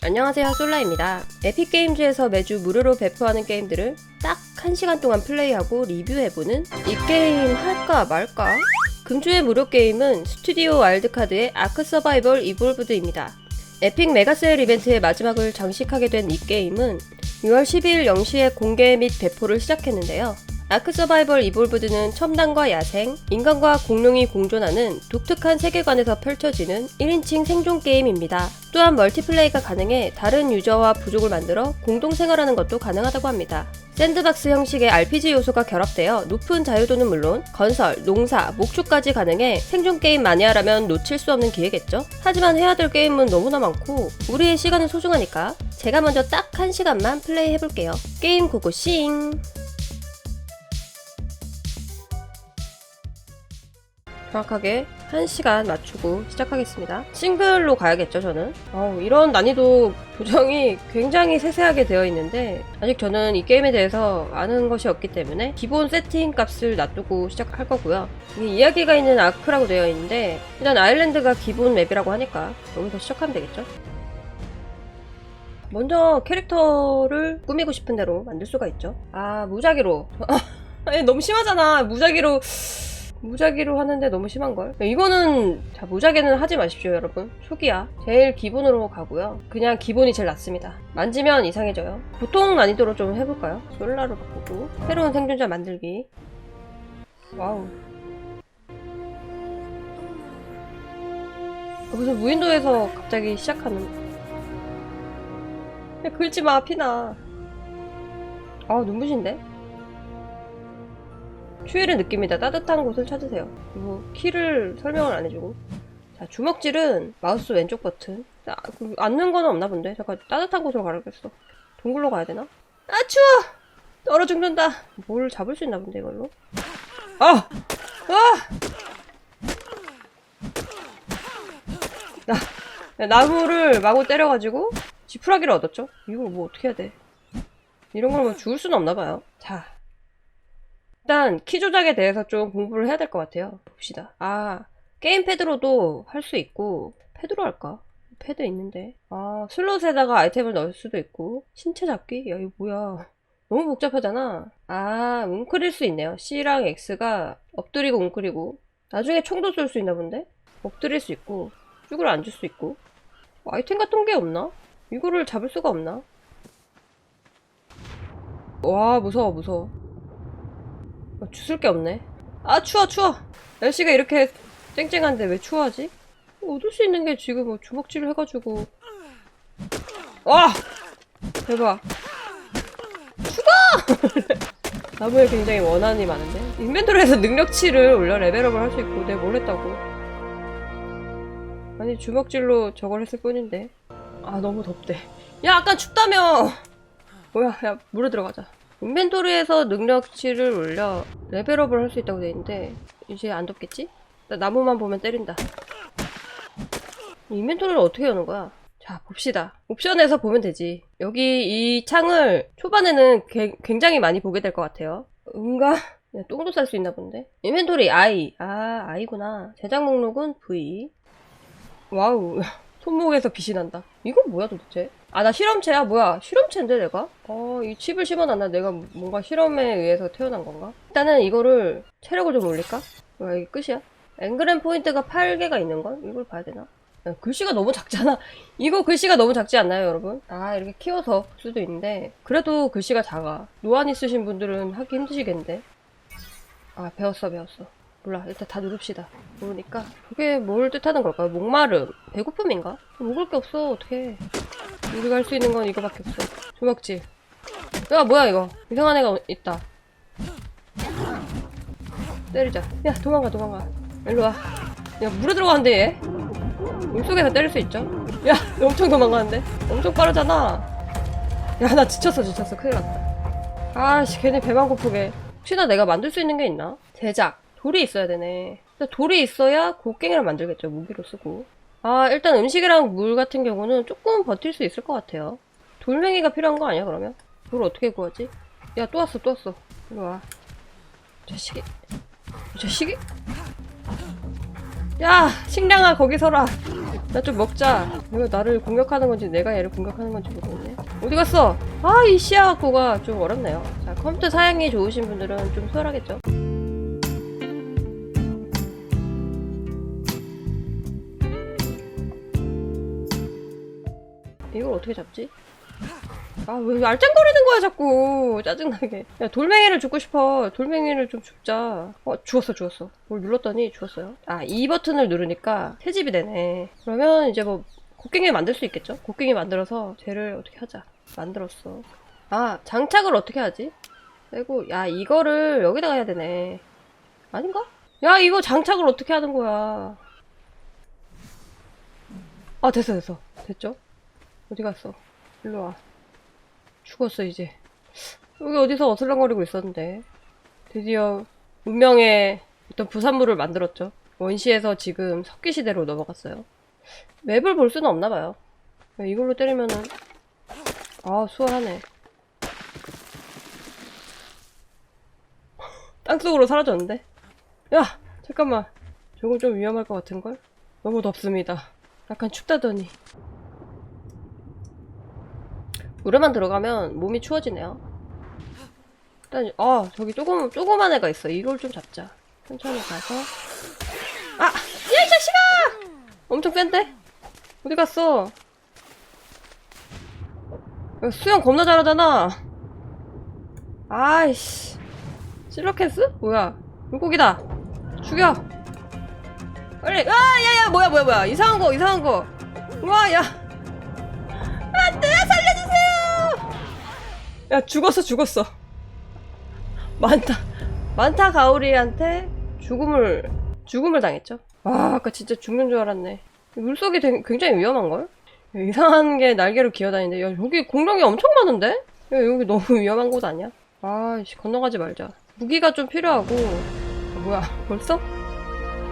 안녕하세요 솔라입니다. 에픽게임즈에서 매주 무료로 배포하는 게임들을 딱 1시간 동안 플레이하고 리뷰해보는 이 게임 할까 말까? 금주의 무료 게임은 스튜디오 와일드카드의 아크 서바이벌 이볼브드입니다. 에픽 메가세일 이벤트의 마지막을 장식하게 된 이 게임은 6월 12일 0시에 공개 및 배포를 시작했는데요. 아크 서바이벌 이볼브드는 첨단과 야생, 인간과 공룡이 공존하는 독특한 세계관에서 펼쳐지는 1인칭 생존 게임입니다. 또한 멀티플레이가 가능해 다른 유저와 부족을 만들어 공동 생활하는 것도 가능하다고 합니다. 샌드박스 형식의 RPG 요소가 결합되어 높은 자유도는 물론 건설, 농사, 목축까지 가능해 생존 게임 마니아라면 놓칠 수 없는 기회겠죠? 하지만 해야 될 게임은 너무나 많고 우리의 시간은 소중하니까 제가 먼저 딱 한 시간만 플레이 해볼게요. 게임 고고 싱! 정확하게 1시간 맞추고 시작하겠습니다. 싱글로 가야겠죠, 저는. 어우, 이런 난이도 보정이 굉장히 세세하게 되어 있는데, 아직 저는 이 게임에 대해서 아는 것이 없기 때문에 기본 세팅 값을 놔두고 시작할 거고요. 이게 이야기가 있는 아크라고 되어 있는데, 일단 아일랜드가 기본 맵이라고 하니까 여기서 시작하면 되겠죠? 먼저 캐릭터를 꾸미고 싶은 대로 만들 수가 있죠. 아, 무작위로. 아니, 너무 심하잖아. 무작위로. 무작위로 하는데 너무 심한걸? 이거는 자 무작위는 하지 마십시오 여러분. 초기야. 제일 기본으로 가고요. 그냥 기본이 제일 낫습니다. 만지면 이상해져요. 보통 난이도로 좀 해볼까요? 솔라로 바꾸고 새로운 생존자 만들기. 와우. 아, 무슨 무인도에서 갑자기 시작하는 야 긁지마 피나. 아 눈부신데? 추위를 느낍니다. 따뜻한 곳을 찾으세요. 그리고 키를 설명을 안 해주고. 자, 주먹질은 마우스 왼쪽 버튼. 자, 그 앉는 거는 없나 본데? 잠깐 따뜻한 곳으로 가라겠어. 동굴로 가야 되나? 아, 추워! 떨어 죽는다. 뭘 잡을 수 있나 본데, 이걸로? 아! 아! 나, 나무를 마구 때려가지고 지푸라기를 얻었죠? 이걸 뭐 어떻게 해야 돼? 이런 걸뭐 죽을 수는 없나 봐요. 자, 일단 키 조작에 대해서 좀 공부를 해야 될 것 같아요. 봅시다. 아 게임 패드로도 할 수 있고 패드로 할까? 패드 있는데 아 슬롯에다가 아이템을 넣을 수도 있고 신체 잡기? 야 이거 뭐야 너무 복잡하잖아 아 웅크릴 수 있네요 C랑 X가 엎드리고 웅크리고 나중에 총도 쏠 수 있나 본데? 엎드릴 수 있고 쭉을 앉을 수 있고 뭐 아이템 같은 게 없나? 이거를 잡을 수가 없나? 와 무서워 무서워 어, 주술 게 없네. 아 추워 추워. 날씨가 이렇게 쨍쨍한데 왜 추워하지? 얻을 수 있는 게 지금 뭐 주먹질을 해가지고. 와 대박. 죽어! 나무에 굉장히 원한이 많은데 인벤토리에서 능력치를 올려 레벨업을 할 수 있고 내가 뭘 했다고. 아니 주먹질로 저걸 했을 뿐인데. 아 너무 덥대. 야 아까 춥다며. 뭐야 야 물에 들어가자. 인벤토리에서 능력치를 올려 레벨업을 할 수 있다고 돼 있는데 이제 안 덥겠지? 나 나무만 보면 때린다. 인벤토리를 어떻게 여는 거야? 자 봅시다. 옵션에서 보면 되지. 여기 이 창을 초반에는 개- 굉장히 많이 보게 될 것 같아요. 응가? 야, 똥도 쌀 수 있나 본데? 인벤토리 I. 아 I구나. 제작 목록은 V. 와우. 손목에서 빛이 난다. 이건 뭐야 도대체? 아 나 실험체야 뭐야 실험체인데 내가? 어 이 칩을 심어놨나 내가 뭔가 실험에 의해서 태어난 건가? 일단은 이거를 체력을 좀 올릴까? 뭐야 이게 끝이야? 앵그램 포인트가 8개가 있는 건? 이걸 봐야 되나? 야, 글씨가 너무 작잖아 이거 글씨가 너무 작지 않나요 여러분? 아 이렇게 키워서 할 수도 있는데 그래도 글씨가 작아 노안 있으신 분들은 하기 힘드시겠는데 아 배웠어 배웠어 몰라 일단 다 누릅시다 모르니까 그게 뭘 뜻하는 걸까요? 목마름 배고픔인가? 먹을 게 없어 어떡해 우리가 할 수 있는 건 이거밖에 없어. 주먹질. 야, 뭐야, 이거. 이상한 애가 어- 있다. 때리자. 야, 도망가, 도망가. 일로 와. 야, 물에 들어가는데, 얘? 물속에서 때릴 수 있죠? 야, 엄청 도망가는데? 엄청 빠르잖아. 야, 나 지쳤어, 지쳤어. 큰일 났다. 아씨, 괜히 배만 고프게. 혹시나 내가 만들 수 있는 게 있나? 제작. 돌이 있어야 되네. 돌이 있어야 곡괭이를 만들겠죠. 무기로 쓰고. 아, 일단 음식이랑 물 같은 경우는 조금 버틸 수 있을 것 같아요. 돌멩이가 필요한 거 아니야, 그러면? 돌 어떻게 구하지? 야, 또 왔어, 또 왔어. 이리 와. 자식이. 이 자식이? 야, 식량아, 거기 서라. 나 좀 먹자. 이거 나를 공격하는 건지 내가 얘를 공격하는 건지 모르겠네. 어디 갔어? 아, 이 시야 갖고가 좀 어렵네요. 자, 컴퓨터 사양이 좋으신 분들은 좀 수월하겠죠. 이걸 어떻게 잡지? 아, 왜 알짱거리는 거야, 자꾸. 짜증나게. 야, 돌멩이를 죽고 싶어. 돌멩이를 좀 죽자. 어, 죽었어, 죽었어. 뭘 눌렀더니 죽었어요. 아, 이 버튼을 누르니까 채집이 되네. 그러면 이제 뭐, 곡괭이 만들 수 있겠죠? 곡괭이 만들어서 쟤를 어떻게 하자. 만들었어. 아, 장착을 어떻게 하지? 그리고, 야, 이거를 여기다가 해야 되네. 아닌가? 야, 이거 장착을 어떻게 하는 거야. 아, 됐어, 됐어. 됐죠? 어디 갔어? 일로 와. 죽었어 이제. 여기 어디서 어슬렁거리고 있었는데. 드디어 운명의 어떤 부산물을 만들었죠. 원시에서 지금 석기시대로 넘어갔어요. 맵을 볼 수는 없나봐요. 이걸로 때리면은 아 수월하네. 땅속으로 사라졌는데? 야 잠깐만. 저건 좀 위험할 것 같은걸? 너무 덥습니다. 약간 춥다더니 물에만 들어가면 몸이 추워지네요. 일단 아 저기 조금 조그만 애가 있어. 이걸 좀 잡자. 천천히 가서 아! 야 이 자식아! 엄청 센데? 어디 갔어? 야, 수영 겁나 잘하잖아. 아이씨. 실로캔스? 뭐야? 물고기다. 죽여. 빨리. 아, 야, 야, 뭐야, 뭐야, 뭐야. 이상한 거, 이상한 거. 와, 야. 야, 죽었어, 죽었어. 많다. 많다 가오리한테 죽음을, 죽음을 당했죠. 아, 아까 진짜 죽는 줄 알았네. 물속이 굉장히 위험한걸? 야, 이상한 게 날개로 기어다니는데, 야, 여기 공룡이 엄청 많은데? 야, 여기 너무 위험한 곳 아니야? 아이씨, 건너가지 말자. 무기가 좀 필요하고, 아, 뭐야, 벌써?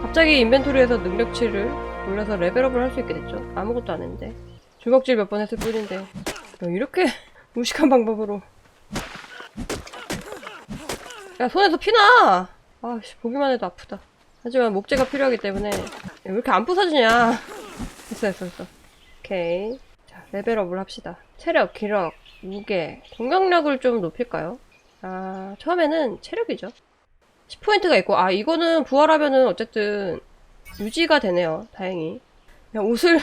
갑자기 인벤토리에서 능력치를 올려서 레벨업을 할 수 있게 됐죠. 아무것도 안 했는데. 주먹질 몇 번 했을 뿐인데. 야, 이렇게 무식한 방법으로. 야, 손에서 피나! 아씨, 보기만 해도 아프다. 하지만 목재가 필요하기 때문에. 야, 왜 이렇게 안 부서지냐? 됐어, 됐어, 됐어. 오케이. 자, 레벨업을 합시다. 체력, 기력, 무게, 공격력을 좀 높일까요? 아, 처음에는 체력이죠. 10포인트가 있고, 아, 이거는 부활하면은 어쨌든 유지가 되네요. 다행히. 야, 옷을,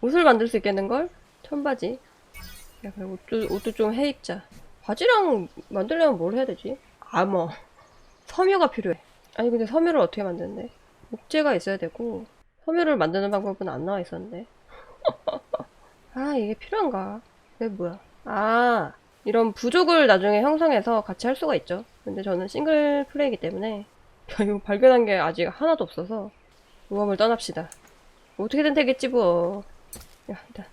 옷을 만들 수 있겠는걸? 청바지. 야, 그래, 옷도, 옷도 좀 해 입자. 바지랑 만들려면 뭘 해야 되지? 아머. 섬유가 필요해. 아니, 근데 섬유를 어떻게 만드는데? 목재가 있어야 되고, 섬유를 만드는 방법은 안 나와 있었는데. 아, 이게 필요한가? 이게 뭐야? 아, 이런 부족을 나중에 형성해서 같이 할 수가 있죠. 근데 저는 싱글 플레이이기 때문에 이거 발견한 게 아직 하나도 없어서 모험을 떠납시다. 어떻게든 되겠지 뭐. 야, 일단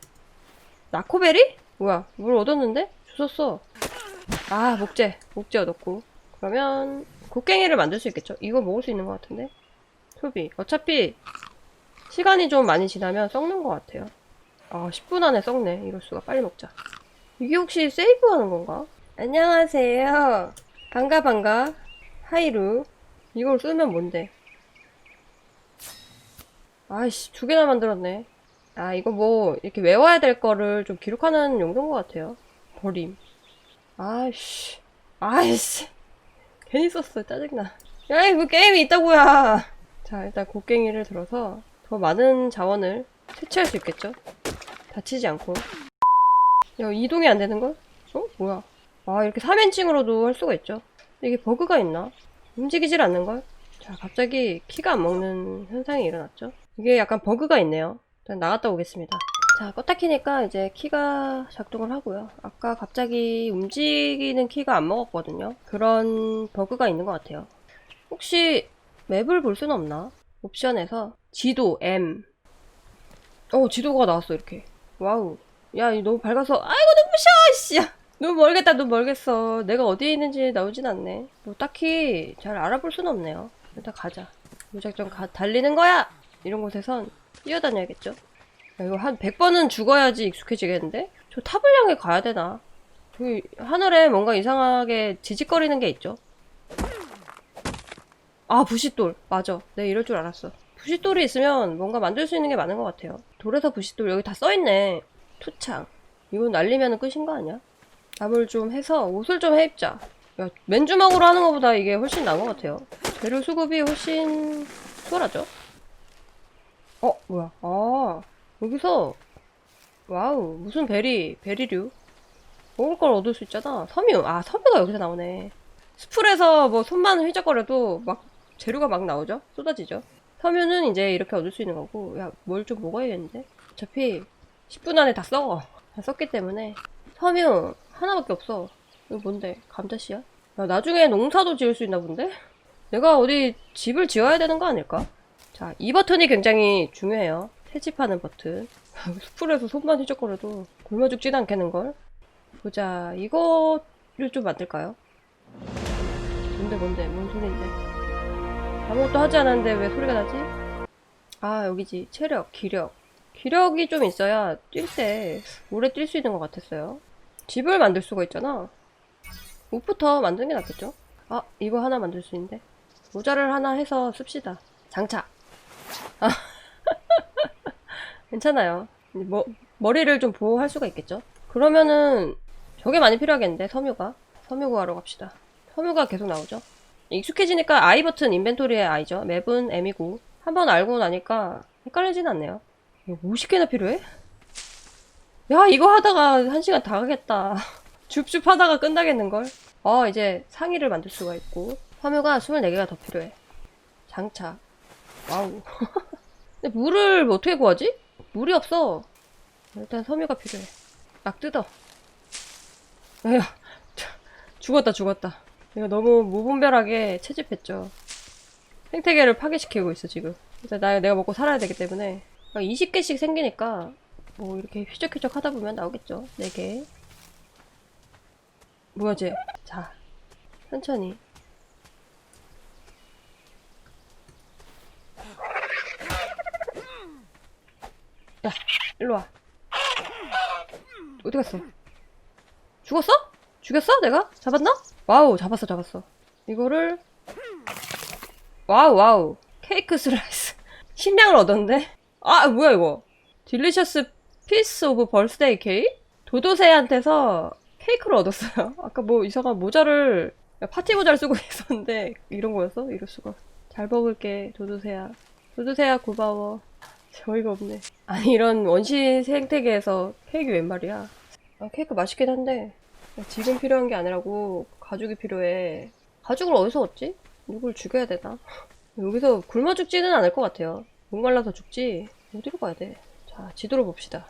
나코베리? 뭐야? 물 얻었는데? 주웠어. 아, 목재. 목재 얻었고. 그러면 곡괭이를 만들 수 있겠죠? 이거 먹을 수 있는 것 같은데? 소비. 어차피 시간이 좀 많이 지나면 썩는 것 같아요. 아, 10분 안에 썩네. 이럴 수가. 빨리 먹자. 이게 혹시 세이브하는 건가? 안녕하세요. 반가 반가. 하이루. 이걸 쓰면 뭔데? 아이씨, 두 개나 만들었네. 아, 이거 뭐, 이렇게 외워야 될 거를 좀 기록하는 용도인 것 같아요. 버림. 아이씨. 아이씨. 괜히 썼어. 짜증나. 야, 이거 게임이 있다고야. 자, 일단 곡괭이를 들어서 더 많은 자원을 채취할 수 있겠죠? 다치지 않고. 야, 이동이 안 되는 걸? 어? 뭐야? 아, 이렇게 3인칭으로도 할 수가 있죠. 이게 버그가 있나? 움직이질 않는 걸? 자, 갑자기 키가 안 먹는 현상이 일어났죠. 이게 약간 버그가 있네요. 일단 나갔다 오겠습니다. 자, 껐다 키니까 이제 키가 작동을 하고요. 아까 갑자기 움직이는 키가 안 먹었거든요. 그런 버그가 있는 것 같아요. 혹시 맵을 볼 수는 없나? 옵션에서 지도 M 어 지도가 나왔어 이렇게 와우 야 너무 밝아서 아이고 눈부셔 씨 야, 너무 멀겠다 너무 멀겠어 내가 어디에 있는지 나오진 않네 뭐 딱히 잘 알아볼 수는 없네요 일단 가자 무작정 가, 달리는 거야 이런 곳에선 뛰어다녀야겠죠 야, 이거 한 100번은 죽어야지 익숙해지겠는데 저 탑을 향해 가야 되나 저기 하늘에 뭔가 이상하게 지직거리는 게 있죠 아 부싯돌 맞아 내가 이럴 줄 알았어 부싯돌이 있으면 뭔가 만들 수 있는 게 많은 것 같아요. 돌에서 부싯돌 여기 다 써있네. 투창. 이건 날리면 끝인 거 아니야? 답을 좀 해서 옷을 좀 해입자. 야, 맨주먹으로 하는 것보다 이게 훨씬 나은 것 같아요. 재료 수급이 훨씬 수월하죠? 어, 뭐야. 아, 여기서, 와우, 무슨 베리, 베리류. 먹을 걸 얻을 수 있잖아. 섬유. 아, 섬유가 여기서 나오네. 스풀에서 뭐 손만 휘적거려도 막 재료가 막 나오죠? 쏟아지죠? 섬유는 이제 이렇게 얻을 수 있는 거고, 야, 뭘 좀 먹어야겠는데? 어차피 10분 안에 다 썩어. 다 썼기 때문에. 섬유 하나밖에 없어. 이거 뭔데? 감자씨야? 야, 나중에 농사도 지을 수 있나 본데? 내가 어디 집을 지어야 되는 거 아닐까? 자, 이 버튼이 굉장히 중요해요. 채집하는 버튼. 스풀에서 손만 휘적거려도 굶어 죽진 않겠는걸? 보자, 이거를 좀 만들까요? 뭔데, 뭔데, 뭔 소린데? 아무것도 하지 않았는데 왜 소리가 나지? 아, 여기지. 체력, 기력. 기력이 좀 있어야 뛸 때 오래 뛸 수 있는 것 같았어요. 집을 만들 수가 있잖아. 옷부터 만드는 게 낫겠죠? 아, 이거 하나 만들 수 있는데. 모자를 하나 해서 씁시다. 장착. 아. 괜찮아요. 뭐, 머리를 좀 보호할 수가 있겠죠? 그러면은, 저게 많이 필요하겠는데, 섬유가. 섬유 구하러 갑시다. 섬유가 계속 나오죠? 익숙해지니까 I 버튼 인벤토리의 I죠. 맵은 M이고. 한 번 알고 나니까 헷갈리진 않네요. 이거 50개나 필요해? 야, 이거 하다가 한 시간 다 가겠다. 줍줍 하다가 끝나겠는걸? 어, 이제 상의를 만들 수가 있고. 섬유가 24개가 더 필요해. 장착. 와우. 근데 물을 뭐 어떻게 구하지? 물이 없어. 일단 섬유가 필요해. 막 뜯어. 에휴, 죽었다, 죽었다. 이거 너무 무분별하게 채집했죠. 생태계를 파괴시키고 있어, 지금. 일단 나, 내가 먹고 살아야 되기 때문에. 20개씩 생기니까, 뭐, 이렇게 휘적휘적 하다 보면 나오겠죠. 4개. 뭐야, 쟤. 자, 천천히. 야, 일로 와. 어디 갔어? 죽었어? 죽였어? 내가? 잡았나? 와우, 잡았어, 잡았어. 이거를 와우, 와우. 케이크 슬라이스. 식량을 얻었는데? 아, 뭐야, 이거. 딜리셔스 피스 오브 벌스데이 케이크? 도도새한테서 케이크를 얻었어요. 아까 뭐 이상한 모자를, 파티 모자를 쓰고 있었는데, 이런 거였어? 이럴 수가. 잘 먹을게, 도도새야. 도도새야, 고마워. 어이가 없네. 아니, 이런 원시 생태계에서 케이크 웬 말이야. 아, 케이크 맛있긴 한데, 지금 필요한 게 아니라고 가죽이 필요해. 가죽을 어디서 얻지? 누굴 죽여야 되나? 여기서 굶어 죽지는 않을 것 같아요. 목말라서 죽지. 어디로 가야 돼? 자, 지도를 봅시다.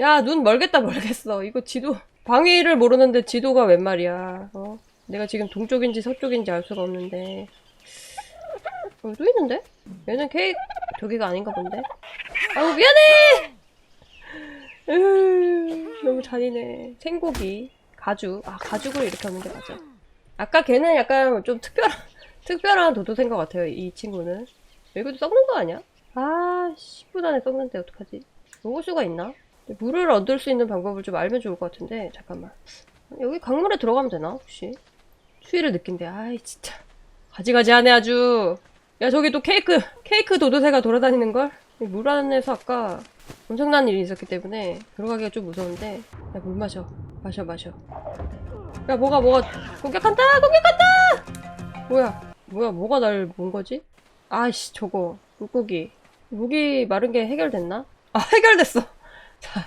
야, 눈 멀겠다 멀겠어. 이거 지도 방위를 모르는데 지도가 웬 말이야? 어? 내가 지금 동쪽인지 서쪽인지 알 수가 없는데. 어, 또 있는데? 얘는 케이크 저기가 아닌가 본데. 아우 미안해. 으, 너무 잔인해. 생고기, 가죽. 아 가죽을 이렇게 하는 게 맞아. 아까 걔는 약간 좀 특별한 특별한 도도새인 것 같아요. 이 친구는. 여기도 썩는 거 아니야? 아 10분 안에 썩는데 어떡하지? 먹을 수가 있나? 물을 얻을 수 있는 방법을 좀 알면 좋을 것 같은데 잠깐만. 여기 강물에 들어가면 되나 혹시? 추위를 느낀대. 아이 진짜 가지가지하네 아주. 야 저기 또 케이크 케이크 도도새가 돌아다니는 걸? 물 안에서 아까 엄청난 일이 있었기 때문에 들어가기가 좀 무서운데. 야 물 마셔. 마셔 마셔. 야 뭐가 뭐가 공격한다! 공격한다! 뭐야? 뭐야 뭐가 날 본 거지? 아이씨 저거. 물고기. 목이 마른 게 해결됐나? 아 해결됐어. 자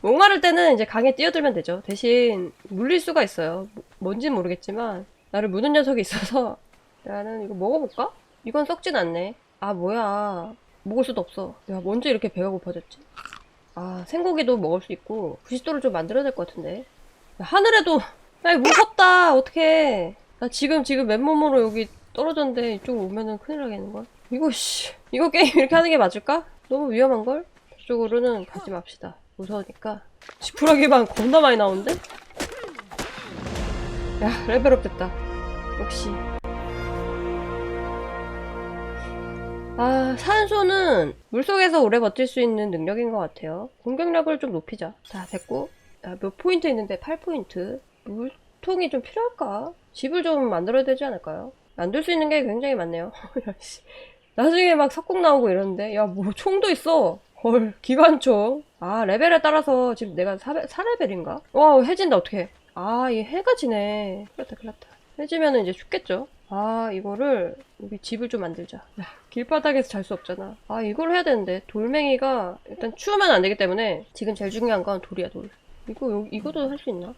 목마를 때는 이제 강에 뛰어들면 되죠. 대신 물릴 수가 있어요. 뭐- 뭔진 모르겠지만 나를 무는 녀석이 있어서. 나는 이거 먹어볼까 이건 썩진 않네. 아 뭐야. 먹을 수도 없어. 야 먼저 이렇게 배가 고파졌지. 아 생고기도 먹을 수 있고 부싯돌을 좀 만들어야 될 것 같은데. 야, 하늘에도 야 무섭다. 어떡해. 나 지금 지금 맨몸으로 여기 떨어졌는데 이쪽으로 오면은 큰일 나겠는걸? 이거 씨. 이거 게임 이렇게 하는 게 맞을까? 너무 위험한걸? 저쪽으로는 가지 맙시다. 무서우니까. 지푸라기만 겁나 많이 나오는데? 야 레벨업 됐다. 역시 아, 산소는 물속에서 오래 버틸 수 있는 능력인 것 같아요. 공격력을 좀 높이자. 자, 됐고. 아, 몇 포인트 있는데 8포인트. 물통이 좀 필요할까? 집을 좀 만들어야 되지 않을까요? 만들 수 있는 게 굉장히 많네요. 나중에 막 석궁 나오고 이러는데 야 뭐 총도 있어 헐 기관총 아 레벨에 따라서 지금 내가 4, 4레벨인가? 와 해진다 어떡해 아 이게 해가 지네 큰일났다 큰일났다 해지면은 이제 죽겠죠 아 이거를 우리 집을 좀 만들자. 야, 길바닥에서 잘 수 없잖아. 아 이걸 해야 되는데. 돌멩이가 일단 추우면 안 되기 때문에 지금 제일 중요한 건 돌이야 돌. 이거 요- 이거도 할 수 있나?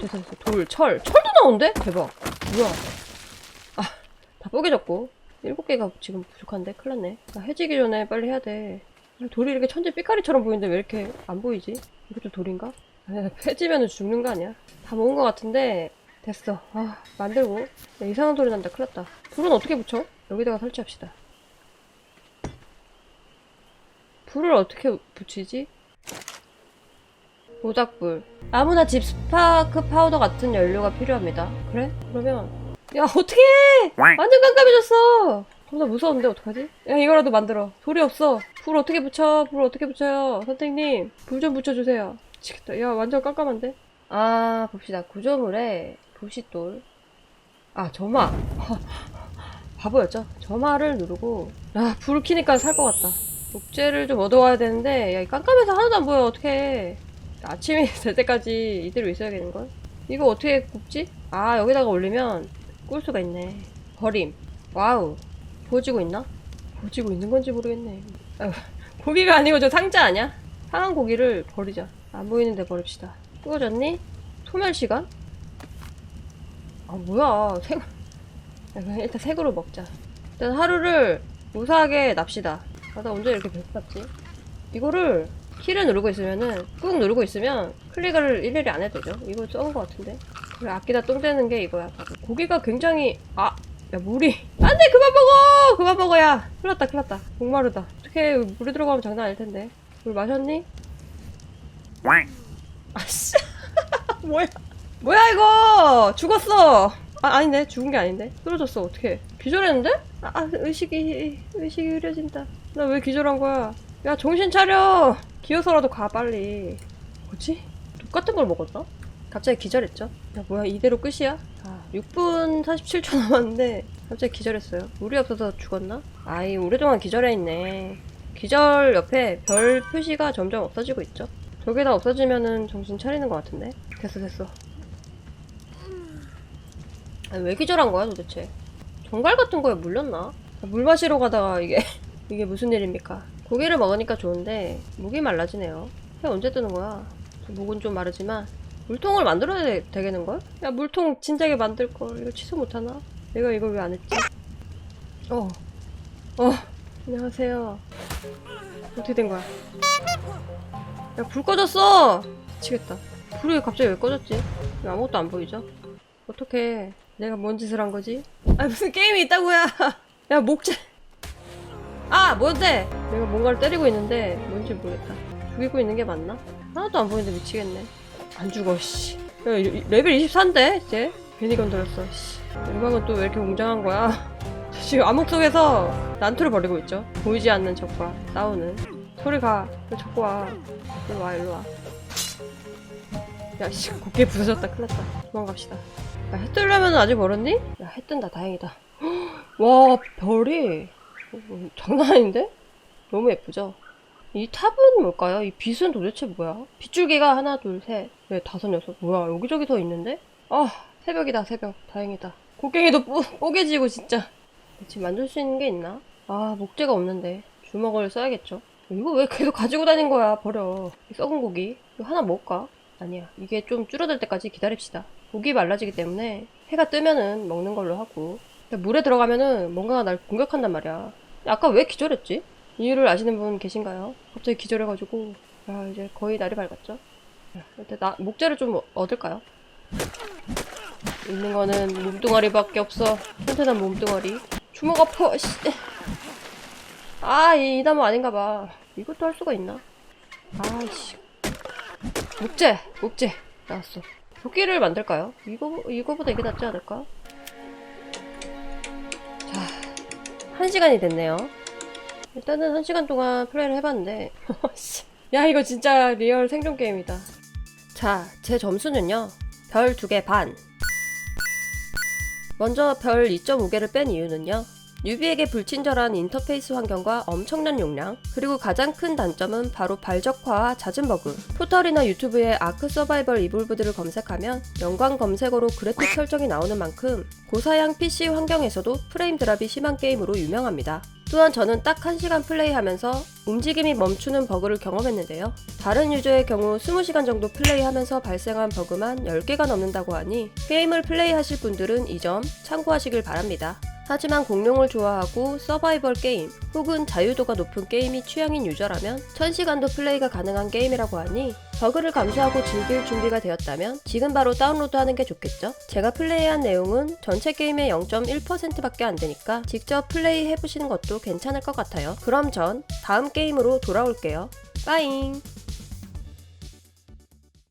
됐어 됐어. 돌, 철. 철도 나온대? 대박. 뭐야 다 뽀개졌고. 일곱 개가 지금 부족한데? 큰일 났네. 나 해지기 전에 빨리 해야 돼. 돌이 이렇게 천재 삐까리처럼 보이는데 왜 이렇게 안 보이지? 이것도 돌인가? 아니, 해지면 죽는 거 아니야? 다 먹은 거 같은데 됐어. 아 만들고. 야, 이상한 소리 난다. 큰일 났다. 불은 어떻게 붙여? 여기다가 설치합시다. 불을 어떻게 붙이지? 모닥불. 아무나 집 스파크 파우더 같은 연료가 필요합니다. 그래? 그러면. 야 어떡해? 완전 깜깜해졌어. 겁나 무서운데 어떡하지? 야 이거라도 만들어. 돌이 없어. 불 어떻게 붙여? 불 어떻게 붙여요? 선생님 불 좀 붙여주세요. 미치겠다. 야 완전 깜깜한데? 아 봅시다. 구조물에 부싯돌 아 점화 바보였죠 점화를 누르고 아불 켜니까 살 것 같다 목재를 좀 얻어와야 되는데 야 이 깜깜해서 하나도 안 보여 어떡해 아침이 될 때까지 이대로 있어야겠는걸? 이거 어떻게 굽지? 아 여기다가 올리면 꿀 수가 있네 버림 와우 보지고 있나? 보지고 있는 건지 모르겠네 아유, 고기가 아니고 저 상자 아니야? 상한 고기를 버리자 안 보이는데 버립시다 구워졌니? 소멸 시간? 아 뭐야. 그냥 일단 색으로 먹자. 일단 하루를 무사하게 납시다. 아 나 언제 이렇게 배고팠지? 이거를 키를 누르고 있으면은 꾹 누르고 있으면 클릭을 일일이 안 해도 되죠. 이거 써온 것 같은데. 그래 아끼다 똥 되는 게 이거야. 고기가 굉장히 아 야 물이. 안돼! 그만 먹어! 그만 먹어야! 큰일났다 큰일났다. 목마르다. 어떻게 물에 들어가면 장난 아닐 텐데. 물 마셨니? 아씨. 뭐야 뭐야 이거? 죽었어. 아 아닌데 죽은 게 아닌데. 쓰러졌어. 어떻게 기절했는데? 아, 아 의식이 의식이 흐려진다. 나 왜 기절한 거야? 야 정신 차려. 기어서라도 가 빨리. 뭐지? 똑같은 걸 먹었나? 갑자기 기절했죠? 야 뭐야. 이대로 끝이야? 아 6분 47초 남았는데 갑자기 기절했어요. 물이 없어서 죽었나? 아이 오랫동안 기절해 있네. 기절 옆에 별 표시가 점점 없어지고 있죠? 저게 다 없어지면은 정신 차리는 것 같은데? 됐어 됐어 아니, 왜 기절한 거야 도대체 정갈 같은 거에 물렸나? 물 마시러 가다가 이게 이게 무슨 일입니까? 고기를 먹으니까 좋은데 목이 말라지네요. 해 언제 뜨는 거야? 저 목은 좀 마르지만 물통을 만들어야 되, 되겠는걸? 야 물통 진작에 만들걸 이거 취소 못하나? 내가 이걸 왜 안 했지? 어. 어. 안녕하세요. 어떻게 된 거야? 야 불 꺼졌어! 미치겠다. 불이 갑자기 왜 꺼졌지? 왜 아무것도 안 보이죠? 어떻게 내가 뭔 짓을 한 거지? 아 무슨 게임이 있다고야! 야 목재 아 뭔데? 내가 뭔가를 때리고 있는데 뭔지 모르겠다. 죽이고 있는 게 맞나? 하나도 안 보이는데 미치겠네. 안 죽어 씨. 야, 레벨 24인데 이제 괜히 건드렸어. 씨. 음악은 또 왜 이렇게 웅장한 거야? 지금 암흑 속에서 난투를 벌이고 있죠. 보이지 않는 적과 싸우는. 소리 가. 왜 자꾸 와. 일로 와 일로 와. 야 씨, 곱게 부서졌다. 큰일 났다. 도망갑시다. 야, 해 뜨려면 아직 멀었니? 야, 해 뜬다. 다행이다. 와, 별이. 어, 장난 아닌데? 너무 예쁘죠? 이 탑은 뭘까요? 이 빛은 도대체 뭐야? 빗줄기가 하나, 둘, 셋, 넷, 다섯, 여섯. 뭐야, 여기저기 더 있는데? 아, 새벽이다, 새벽. 다행이다. 곡괭이도 뽀, 뽀개지고, 진짜. 지금 만들 수 있는 게 있나? 아, 목재가 없는데. 주먹을 써야겠죠. 이거 왜 계속 가지고 다닌 거야? 버려. 이 썩은 고기. 이거 하나 먹을까? 아니야. 이게 좀 줄어들 때까지 기다립시다. 고기 말라지기 때문에 해가 뜨면은 먹는 걸로 하고. 물에 들어가면은 뭔가가 날 공격한단 말이야. 아까 왜 기절했지? 이유를 아시는 분 계신가요? 갑자기 기절해가지고 아 이제 거의 날이 밝았죠? 야, 일단 나 목재를 좀 얻을까요? 있는 거는 몸뚱아리밖에 없어 튼튼한 몸뚱아리 주먹 아파 씨. 아 이 이 나무 아닌가 봐 이것도 할 수가 있나? 아이씨 목재 목재 나왔어 도끼를 만들까요? 이거 이거보다 이게 낫지 않을까? 한 시간이 됐네요. 일단은 한 시간 동안 플레이를 해봤는데, 씨. 야, 이거 진짜 리얼 생존 게임이다. 자, 제 점수는요, 별 두 개 반. 먼저 별 2.5개를 뺀 이유는요, 뉴비에게 불친절한 인터페이스 환경과 엄청난 용량, 그리고 가장 큰 단점은 바로 발적화와 잦은 버그. 포털이나 유튜브에 아크 서바이벌 이볼브드를 검색하면 연관 검색어로 그래픽 설정이 나오는 만큼 고사양 PC 환경에서도 프레임 드랍이 심한 게임으로 유명합니다. 또한 저는 딱 1시간 플레이하면서 움직임이 멈추는 버그를 경험했는데요. 다른 유저의 경우 20시간 정도 플레이하면서 발생한 버그만 10개가 넘는다고 하니 게임을 플레이하실 분들은 이 점 참고하시길 바랍니다. 하지만 공룡을 좋아하고 서바이벌 게임 혹은 자유도가 높은 게임이 취향인 유저라면 1000시간도 플레이가 가능한 게임이라고 하니 버그를 감수하고 즐길 준비가 되었다면 지금 바로 다운로드하는 게 좋겠죠? 제가 플레이한 내용은 전체 게임의 0.1%밖에 안 되니까 직접 플레이 해보시는 것도 괜찮을 것 같아요. 그럼 전 다음 게임으로 돌아올게요. 빠잉!